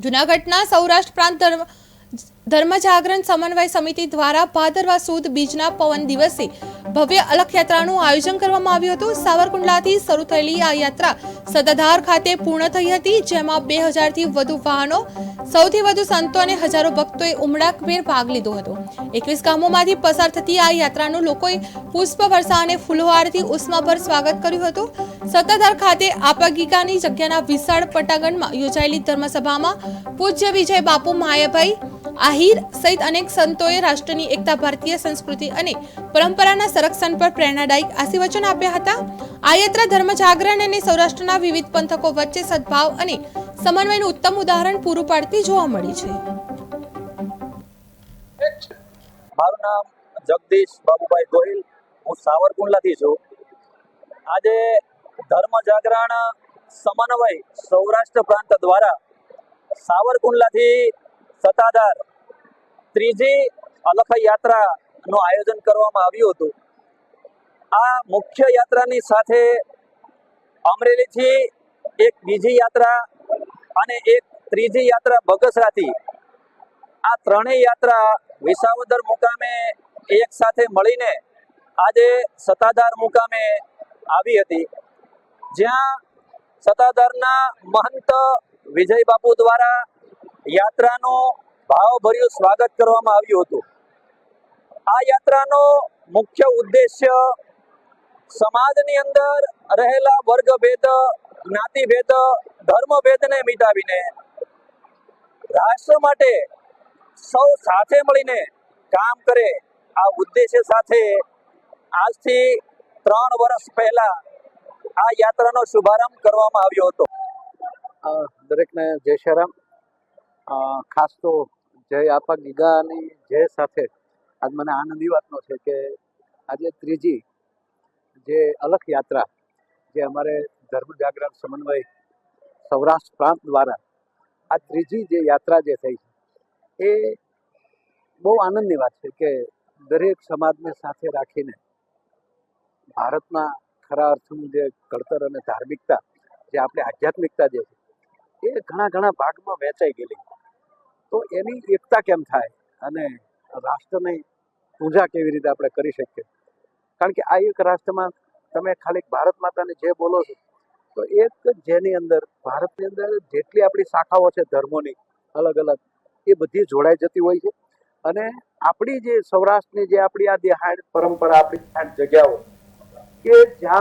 જૂનાગઢના સૌરાષ્ટ્ર પ્રાંત ધર્મ જાગરણ સમન્વય સમિતિ દ્વારા ભાદરવા સુદ બીજના પવન દિવસે ભવ્ય અલખ યાત્રાનું આયોજન કરવામાં આવ્યું હતું. સાવરકુંડલાથી શરૂ થયેલી આ યાત્રા સદાધાર ખાતે પૂર્ણ થઈ હતી, જેમાં બે હજારથી વધુ વાહનો, સૌથી વધુ સંતો અને હજારો ભક્તોએ ઉમળાકભેર ભાગ લીધો હતો. એકવીસ ગામોમાંથી પસાર થતી આ યાત્રાનું લોકોએ પુષ્પ વર્ષા અને ફૂલહારથી ઉષ્માભર સ્વાગત કર્યું હતું. સત્તાધાર ખાતે આપાગીકાની જગ્યાના વિશાળ પટાગણમાં યોજાયેલી ધર્મસભામાં પૂજ્ય વિજય બાપુ માયાભાઈ આહિર સહિત અનેક સંતોએ રાષ્ટ્રની એકતા, ભારતીય સંસ્કૃતિ અને પરંપરાના સંરક્ષણ પર પ્રેરણાદાયક આશીર્વચન આપ્યા હતા. આ યાત્રા ધર્મ જાગરણ અને સૌરાષ્ટ્રના વિવિધ પંથકો વચ્ચે સદભાવ અને સમન્વયનું ઉત્તમ ઉદાહરણ પૂરું પાડતી જોવા મળી છે. મારું નામ જગદીશ બાબુભાઈ ગોહિલ. હું સાવરકુંડલાથી છું. આજે ધર્મ જાગરણ, સમન્વય સૌરાષ્ટ્ર પ્રાંત દ્વારા સાવરકુંડલાથી સત્તાધાર ત્રીજી અલખ યાત્રાનું આયોજન કરવામાં આવ્યું હતું. આ મુખ્ય યાત્રાની સાથે અમરેલીથી એક બીજી યાત્રા અને એક ત્રીજી યાત્રા બગસરાથી. આ ત્રણેય યાત્રા વિસાવદર મુકામે એક સાથે મળીને આજે સત્તાધાર મુકામે આવી હતી. જ્યાં સત્તાધારના મહંત વિજય બાપુ દ્વારા યાત્રાનું ભાવભર્યું સ્વાગત કરવામાં આવ્યું હતું. આ યાત્રાનો મુખ્ય ઉદ્દેશ્ય સમાજની અંદર રહેલા વર્ગભેદ, જ્ઞાતિભેદ, ધર્મભેદને મિટાવીને રાષ્ટ્ર માટે સૌ સાથે મળીને કામ કરે. આ ઉદ્દેશ્ય સાથે આજથી ત્રણ વર્ષ પહેલા આ યાત્રાનો શુભારંભ કરવામાં આવ્યો હતો. દરેકને જય શ્રી રામ. ખાસ તો જય આપા ગીગાની જય સાથે. આજ મને આનંદ વાતનો છે કે આજે ત્રીજી જે અલખ યાત્રા, જે અમારે ધર્મ જાગરણ સમન્વય સૌરાષ્ટ્ર પ્રાંત દ્વારા આ ત્રીજી જે યાત્રા જે થઈ છે, એ બહુ આનંદની વાત છે કે દરેક સમાજને સાથે રાખીને ભારતના ખરા અર્થનું જે ઘડતર અને ધાર્મિકતા, જે આપણે આધ્યાત્મિકતા જે છે, એ ઘણા ઘણા ભાગમાં વહેંચાઈ ગયેલી. તો એની એકતા કેમ થાય અને રાષ્ટ્રની પૂજા કેવી રીતે આપણે કરી શકીએ? કારણ કે આ એક રાષ્ટ્રમાં તમે ખાલી ભારત માતાને જે બોલો છો, તો એક જેની અંદર, ભારતની અંદર જેટલી આપણી શાખાઓ છે ધર્મોની, અલગ અલગ, એ બધી જોડાઈ જતી હોય છે. અને આપણી જે સૌરાષ્ટ્રની જે આપણી આ દેહાડ પરંપરા, આપણી જગ્યાઓ, કે જ્યાં